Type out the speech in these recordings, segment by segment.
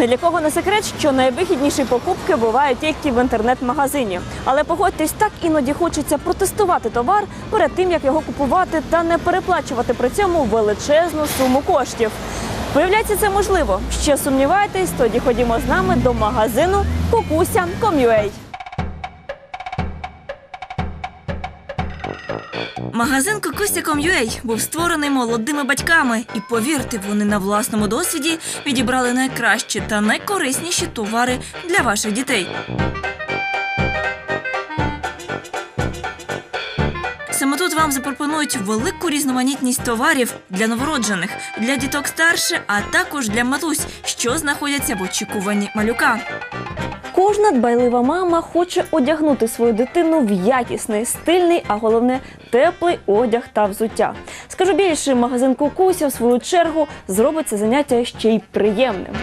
Не для кого не секрет, що найвигідніші покупки бувають тільки в інтернет-магазині. Але погодьтесь, так іноді хочеться протестувати товар перед тим, як його купувати, та не переплачувати при цьому величезну суму коштів. Виявляється, це можливо. Ще сумніваєтесь? Тоді ходімо з нами до магазину Kukusia.com.ua. Магазин Kukusia.com.ua був створений молодими батьками, і повірте, вони на власному досвіді відібрали найкращі та найкорисніші товари для ваших дітей. Саме тут вам запропонують велику різноманітність товарів для новороджених, для діток старше, а також для матусь, що знаходяться в очікуванні малюка. Кожна дбайлива мама хоче одягнути свою дитину в якісний, стильний, а головне теплий одяг та взуття. Скажу більше, магазин Кукуся в свою чергу зробить це заняття ще й приємним.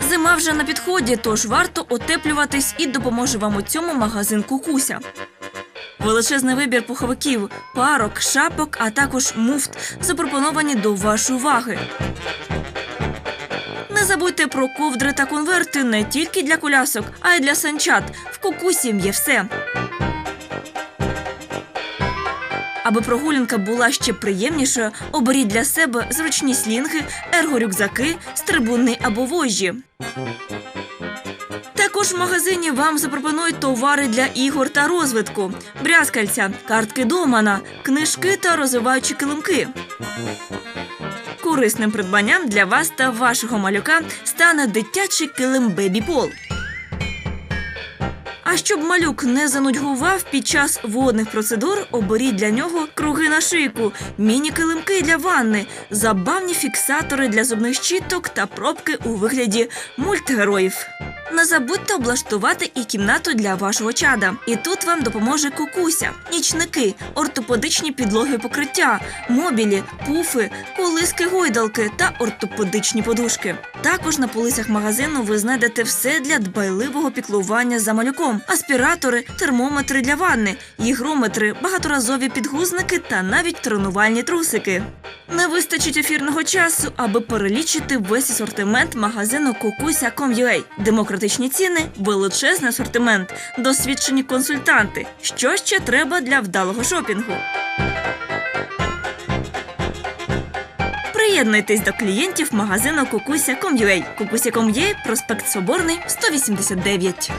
Зима вже на підході, тож варто отеплюватись і допоможе вам у цьому магазин Кукуся. Величезний вибір пуховиків, парок, шапок, а також муфт запропоновані до вашої уваги. Не забудьте про ковдри та конверти не тільки для колясок, а й для санчат. В кукусі є все. Аби прогулянка була ще приємнішою, оберіть для себе зручні слінги, ергорюкзаки, стрибуни або вожжі. Також в магазині вам запропонують товари для ігор та розвитку, брязкальця, картки домана, книжки та розвиваючі килимки. Корисним придбанням для вас та вашого малюка стане дитячий килим Бебі Пол. А щоб малюк не занудьгував під час водних процедур, оберіть для нього круги на шийку, міні-килимки для ванни, забавні фіксатори для зубних щіток та пробки у вигляді мультгероїв. Не забудьте облаштувати і кімнату для вашого чада. І тут вам допоможе кукуся, нічники, ортопедичні підлоги покриття, мобілі, пуфи, колиски гойдалки та ортопедичні подушки. Також на полицях магазину ви знайдете все для дбайливого піклування за малюком: аспіратори, термометри для ванни, ігрометри, багаторазові підгузники та навіть тренувальні трусики. Не вистачить ефірного часу, аби перелічити весь асортимент магазину Kukusia.com.ua. Демократичні ціни, величезний асортимент, досвідчені консультанти. Що ще треба для вдалого шопінгу? Приєднуйтесь до клієнтів магазину Кукуся.com.ua. Кукуся.com.ua, проспект Соборний, 189.